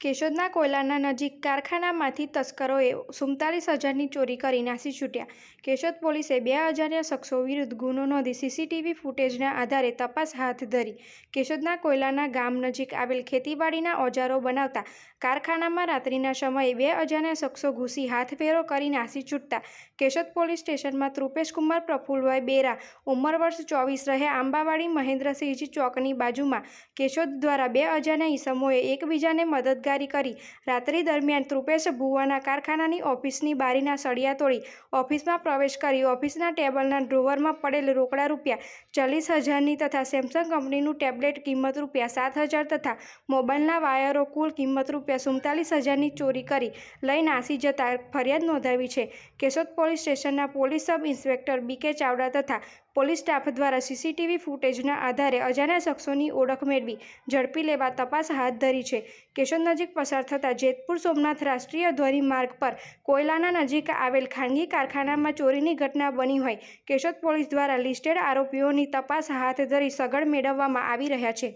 કેશોદના કોયલાના નજીક કારખાનામાંથી તસ્કરોએ સુડતાલીસ હજારની ચોરી કરી નાસી છૂટ્યા. કેશોદ પોલીસે બે અજાણ્યા શખ્સો વિરુદ્ધ ગુનો નોંધી સીસીટીવી ફૂટેજના આધારે તપાસ હાથ ધરી. કેશોદના કોયલાના ગામ નજીક આવેલ ખેતીવાડીના ઓજારો બનાવતા કારખાનામાં રાત્રિના સમયે બે અજાણ્યા શખ્સો ઘૂસી હાથફેરો કરી નાસી છૂટતા. કેશોદ પોલીસ સ્ટેશનમાં કુમાર પ્રફુલભાઈ બેરા, ઉંમર વર્ષ ચોવીસ રહે આંબાવાડી મહેન્દ્રસિંહજી ચોકની બાજુમાં. કેશોદ દ્વારા બે અજાણ્યા ઈસમોએ એકબીજાને મદદગારી કરી. રાત્રિ દરમિયાન તૃપેશ ભુવાના કારખાનાની ઓફિસની બારીના સળિયા તોડી ઓફિસમાં પ્રવેશ કરી ઓફિસના ટેબલના ડ્રોવરમાં પડેલ રોકડા રૂપિયા ચાલીસ હજારની તથા સેમસંગ કંપનીનું ટેબ્લેટ કિંમત રૂપિયા સાત હજાર તથા મોબાઈલના વાયરો કુલ કિંમત રૂપિયા સુડતાલીસ હજારની ચોરી કરી લઈ નાસી જતા ફરિયાદ નોંધાવી છે. કેશોદ પોલીસ સ્ટેશનના police sub inspector B K Chavda તથા પોલીસ સ્ટાફ દ્વારા સીસીટીવી ફૂટેજના આધારે અજાણ્યા શખ્સોની ઓળખ મેળવી ઝડપી લેવા તપાસ હાથ ધરી છે. કેશોદ નજીક પસાર થતા જેતપુર સોમનાથ રાષ્ટ્રીય ધોરીમાર્ગ પર કોયલાના નજીક આવેલ ખાનગી કારખાનામાં ચોરીની ઘટના બની હોય, કેશોદ પોલીસ દ્વારા લિસ્ટેડ આરોપીઓની તપાસ હાથ ધરી સગડ મેળવવામાં આવી રહ્યા છે.